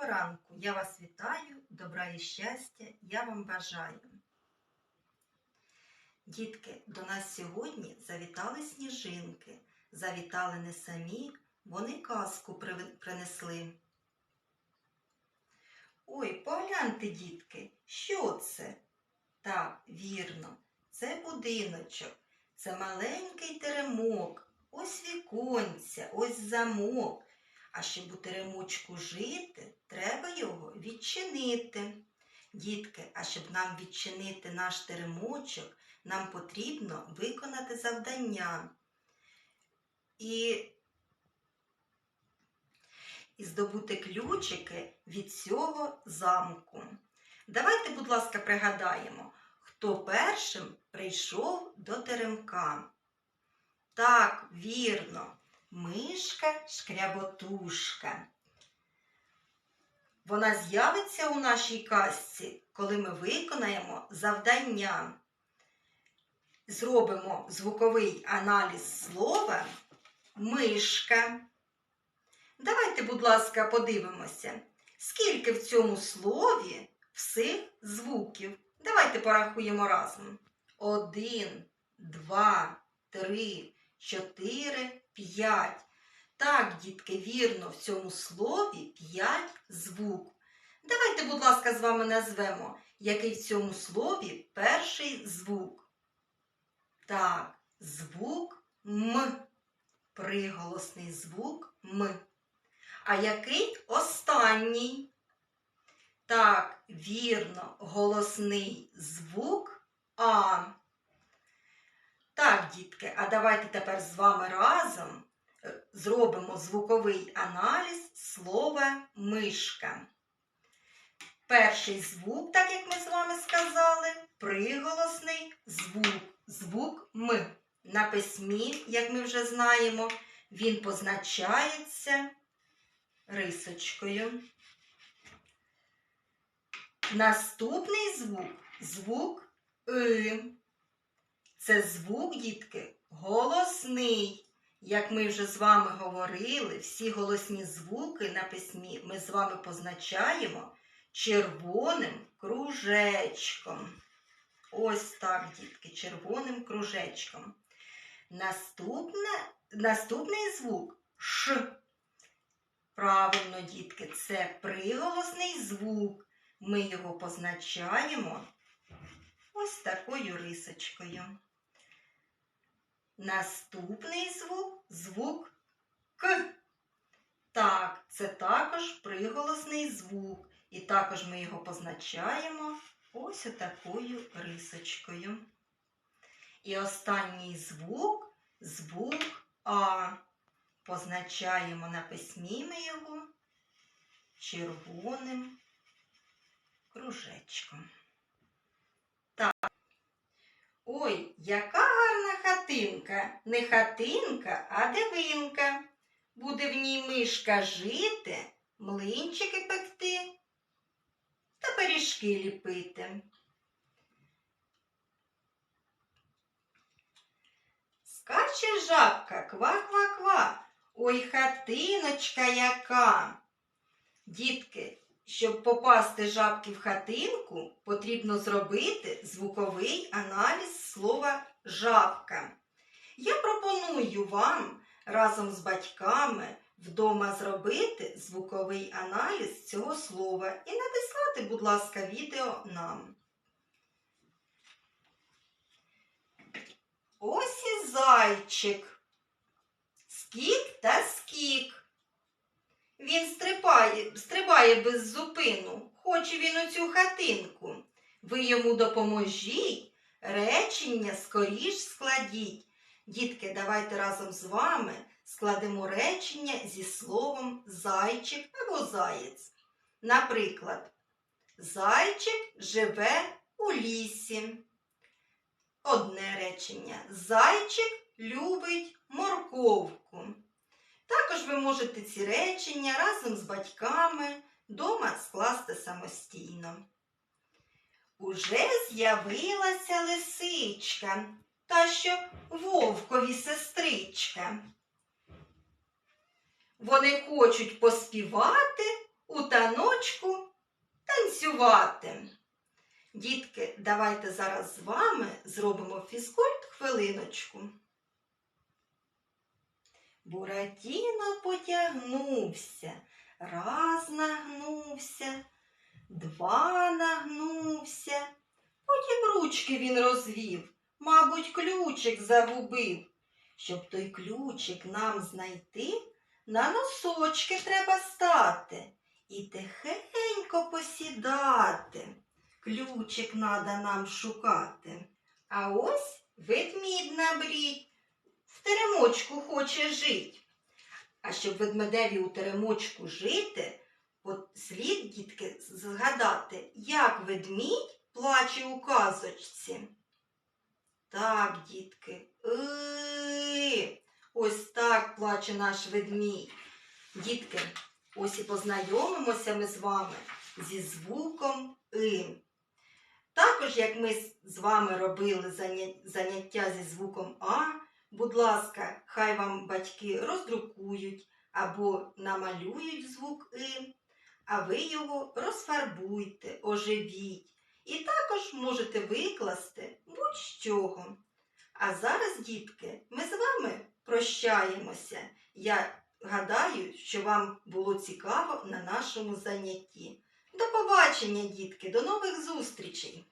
Доброго ранку! Я вас вітаю, добра і щастя, я вам бажаю. Дітки, до нас сьогодні завітали сніжинки. Завітали не самі, вони казку принесли. Ой, погляньте, дітки, що це? Так, вірно, це будиночок, це маленький теремок, ось віконця, ось замок. А щоб у теремочку жити, треба його відчинити. Дітки, а щоб нам відчинити наш теремочок, нам потрібно виконати завдання і, і здобути ключики від цього замку. Давайте, будь ласка, пригадаємо, хто першим прийшов до теремка. Так, вірно, мишка шкряботушка. Вона з'явиться у нашій казці, коли ми виконаємо завдання. Зробимо звуковий аналіз слова мишка. Давайте, будь ласка, подивимося, скільки в цьому слові всіх звуків. Давайте порахуємо разом. Один, два, три, чотири, п'ять. Так, дітки, вірно, в цьому слові п'ять звук. Давайте, будь ласка, з вами назвемо, який в цьому слові перший звук. Так, звук М. Приголосний звук М. А який останній? Так, вірно, голосний звук А. Дітки, а давайте тепер з вами разом е, зробимо звуковий аналіз слова мишка. Перший звук, так як ми з вами сказали, приголосний звук, звук М. На письмі, як ми вже знаємо, він позначається рисочкою. Наступний звук звук И. Це звук, дітки, голосний. Як ми вже з вами говорили, всі голосні звуки на письмі ми з вами позначаємо червоним кружечком. Ось так, дітки, червоним кружечком. Наступне, наступний звук Ш. Правильно, дітки, це приголосний звук. Ми його позначаємо ось такою рисочкою. Наступний звук звук К. Так, це також приголосний звук. І також ми його позначаємо ось такою рисочкою. І останній звук звук А. Позначаємо на письмі ми його червоним кружечком. Так. Ой, яка хатинка, не хатинка, а дивинка. Буде в ній мишка жити, млинчики пекти та пиріжки ліпити. Скаче жабка, ква-ква-ква, ой, хатиночка яка. Дітки, щоб попасти жабки в хатинку, потрібно зробити звуковий аналіз слова жабка. Я пропоную вам разом з батьками вдома зробити звуковий аналіз цього слова і надіслати, будь ласка, відео нам. Ось і зайчик. Скік та скік. Він стрибає, стрибає без зупину, хоче він у цю хатинку. Ви йому допоможіть, речення скоріш складіть. Дітки, давайте разом з вами складемо речення зі словом зайчик або заєць. Наприклад, зайчик живе у лісі. Одне речення. Зайчик любить морковку. Також ви можете ці речення разом з батьками дома скласти самостійно. Уже з'явилася лисичка, та що вовкові сестричка. Вони хочуть поспівати у таночку працювати. Дітки, давайте зараз з вами зробимо фізкульт хвилиночку. Буратіно потягнувся, раз нагнувся, два нагнувся. Потім ручки він розвів, мабуть, ключик загубив. Щоб той ключик нам знайти, на носочки треба стати і тихенько посідати. Ключик надо нам шукати. А ось ведмідь на в теремочку хоче жить. А щоб ведмедеві у теремочку жити, слід, дітки, згадати, як ведмідь плаче у казочці. Так, дітки. «И-и-и». Ось так плаче наш ведмідь. Дітки, ось і познайомимося ми з вами зі звуком И. Також, як ми з вами робили заняття зі звуком А, будь ласка, хай вам батьки роздрукують або намалюють звук И, а ви його розфарбуйте, оживіть. І також можете викласти будь-чого. А зараз, дітки, ми з вами прощаємося. Я гадаю, що вам було цікаво на нашому занятті. До побачення, дітки, до нових зустрічей!